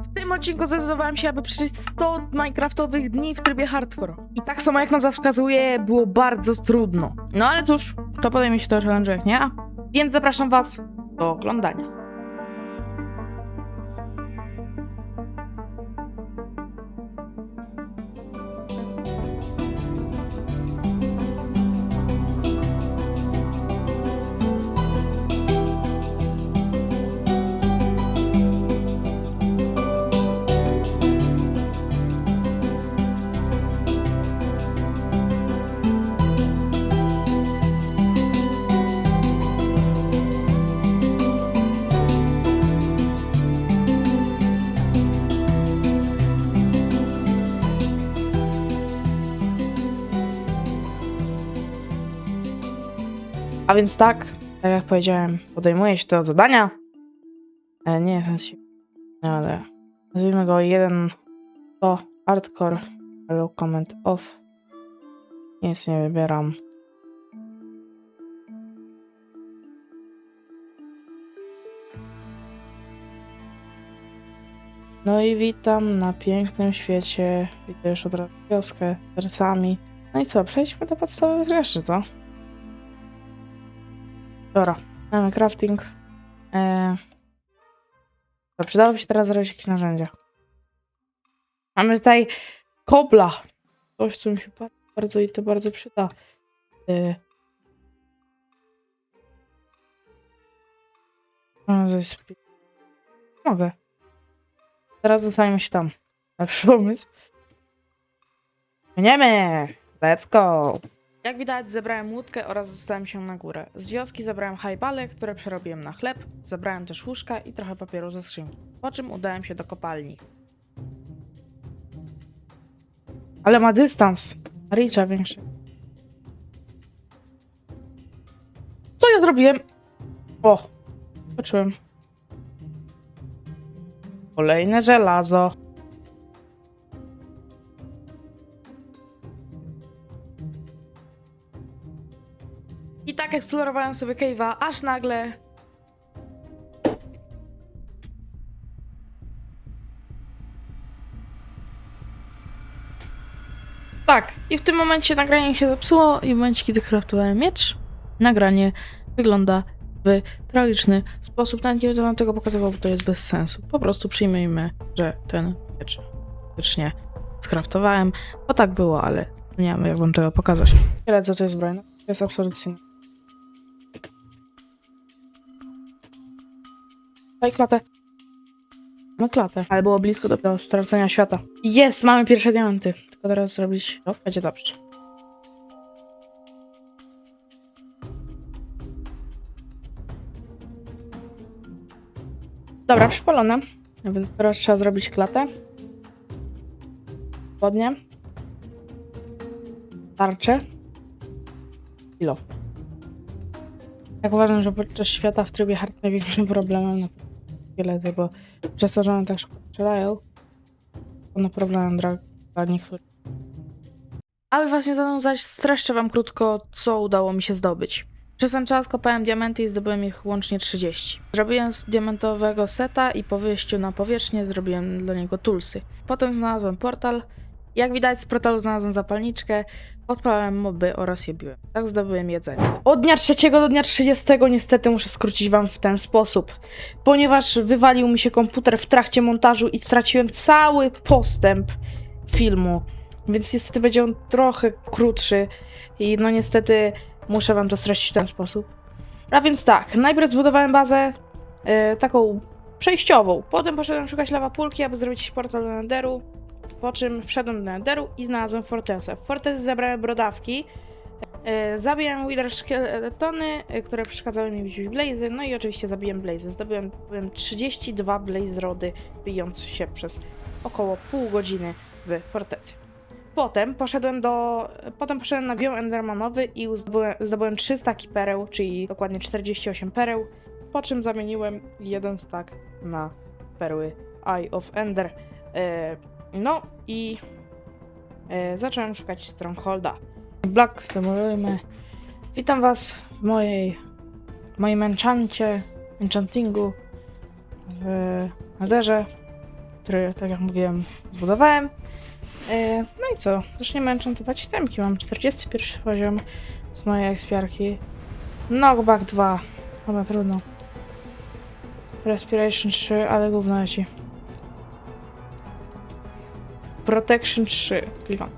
W tym odcinku zdecydowałem się, aby przejść 100 Minecraftowych dni w trybie hardcore. I tak samo jak nazwa wskazuje, było bardzo trudno. No ale cóż, to podejmie się to challenge nie. Więc zapraszam was do oglądania. Więc tak, tak jak powiedziałem, podejmuję się tego zadania. E, nie jest się, ale nazwijmy go jeden to hardcore, albo comment off. Nic nie wybieram. No i witam na pięknym świecie. Widzę już od razu wioskę z sercami. No i co, przejdźmy do podstawowych rzeczy, co? Dobra, mamy crafting. Eee... Przydałoby się teraz zrobić jakieś narzędzia. Mamy tutaj kobla. Coś, co mi się ba- bardzo i to bardzo przyda. Eee... Mogę. Teraz zostaniemy się tam. Lepszy pomysł. Płyniemy! Let's go! Jak widać, zebrałem łódkę oraz zostałem się na górę. Z wioski zebrałem hajbale, które przerobiłem na chleb, zebrałem też łóżka i trochę papieru ze skrzynki. Po czym udałem się do kopalni. Ale ma dystans. Ricza większy. Co ja zrobiłem? O, poczułem. Kolejne żelazo. Eksplorowałem sobie cave'a, aż nagle... Tak, i w tym momencie nagranie się zepsuło i w momencie, kiedy craftowałem miecz, nagranie wygląda w tragiczny sposób. Nawet nie będę wam tego pokazywał, bo to jest bez sensu. Po prostu przyjmijmy, że ten miecz faktycznie skraftowałem, bo tak było, ale nie wiem, jak wam tego pokazać. Tyle, co to jest broń. To jest absolutnie Daj klatę. Mamy klatę. Ale było blisko do, do stracenia świata. Jest, mamy pierwsze diamenty. Tylko teraz zrobić... No, będzie dobrze. Dobra, przypalone. A więc teraz trzeba zrobić klatę. Spodnie. Tarczę. I love. Jak uważam, że podczas świata w trybie hard największym problemem na wiele tego, przez to, że one tak szybko strzelają, to na problemem dla, dla niektórych. Aby was nie zanudzać, streszczę wam krótko, co udało mi się zdobyć. Przez ten czas kopałem diamenty i zdobyłem ich łącznie 30. Zrobiłem z diamentowego seta i po wyjściu na powierzchnię zrobiłem do niego tulsy. Potem znalazłem portal. Jak widać z portalu znalazłem zapalniczkę, Odpalałem moby oraz je biłem. Tak zdobyłem jedzenie. Od dnia trzeciego do dnia 30 niestety muszę skrócić wam w ten sposób. Ponieważ wywalił mi się komputer w trakcie montażu i straciłem cały postęp filmu. Więc niestety będzie on trochę krótszy. I no niestety muszę wam to stracić w ten sposób. A więc tak, najpierw zbudowałem bazę e, taką przejściową. Potem poszedłem szukać lawapulki, aby zrobić portal do Enderu. Po czym wszedłem do Netheru i znalazłem fortecę. W fortecy zebrałem brodawki, e, zabiłem Wither e, które przeszkadzały mi bić blazy, no i oczywiście zabiłem blazy. Zdobyłem byłem 32 blaze rody, bijąc się przez około pół godziny w fortecy. Potem poszedłem do... Potem poszedłem na biom endermanowy i zdobyłem, zdobyłem 300 pereł, czyli dokładnie 48 pereł, po czym zamieniłem jeden stack na perły Eye of Ender. E, no i e, zacząłem szukać Strongholda. Black Simulujmy. Witam was w mojej w moim enchancie, enchantingu w Netherze. który, tak jak mówiłem, zbudowałem. E, no i co? Zaczniemy enchantować itemki. Mam 41 poziom z mojej ekspiarki. Knockback 2. Chyba trudno. Respiration 3, ale gówno leci. Protection 3. Klikam.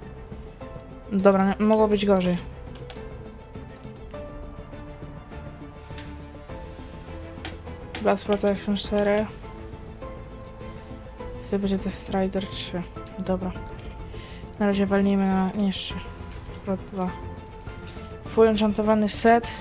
Dobra, nie- mogło być gorzej. Blast Protection 4. To będzie też Strider 3. Dobra. Na razie walnijmy na niższy. Prot 2. Full enchantowany set.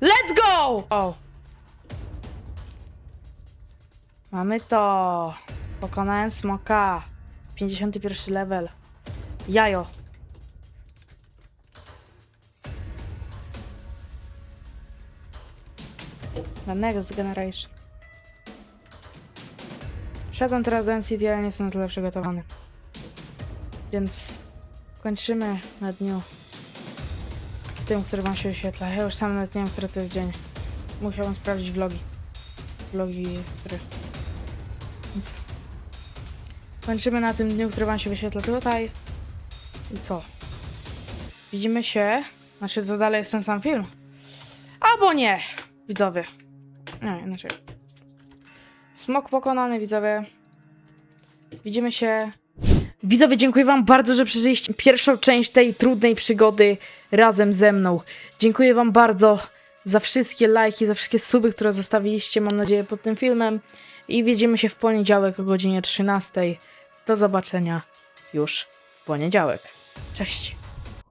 Let's go! O. Mamy to. Pokonałem smoka. 51 level. Jajo. Na next generation. Szedłem teraz do NCT, ale nie jestem na tyle przygotowany. Więc kończymy na dniu tym, który wam się wyświetla. Ja już sam nawet nie wiem, który to jest dzień. Musiałbym sprawdzić vlogi. Vlogi, które... Więc... Kończymy na tym dniu, który wam się wyświetla tutaj. I co? Widzimy się. Znaczy, to dalej jest ten sam film. Albo nie, widzowie. Nie, inaczej. Smok pokonany, widzowie. Widzimy się Widzowie, dziękuję Wam bardzo, że przeżyliście pierwszą część tej trudnej przygody razem ze mną. Dziękuję Wam bardzo za wszystkie lajki, za wszystkie suby, które zostawiliście, mam nadzieję, pod tym filmem. I widzimy się w poniedziałek o godzinie 13. Do zobaczenia już w poniedziałek. Cześć!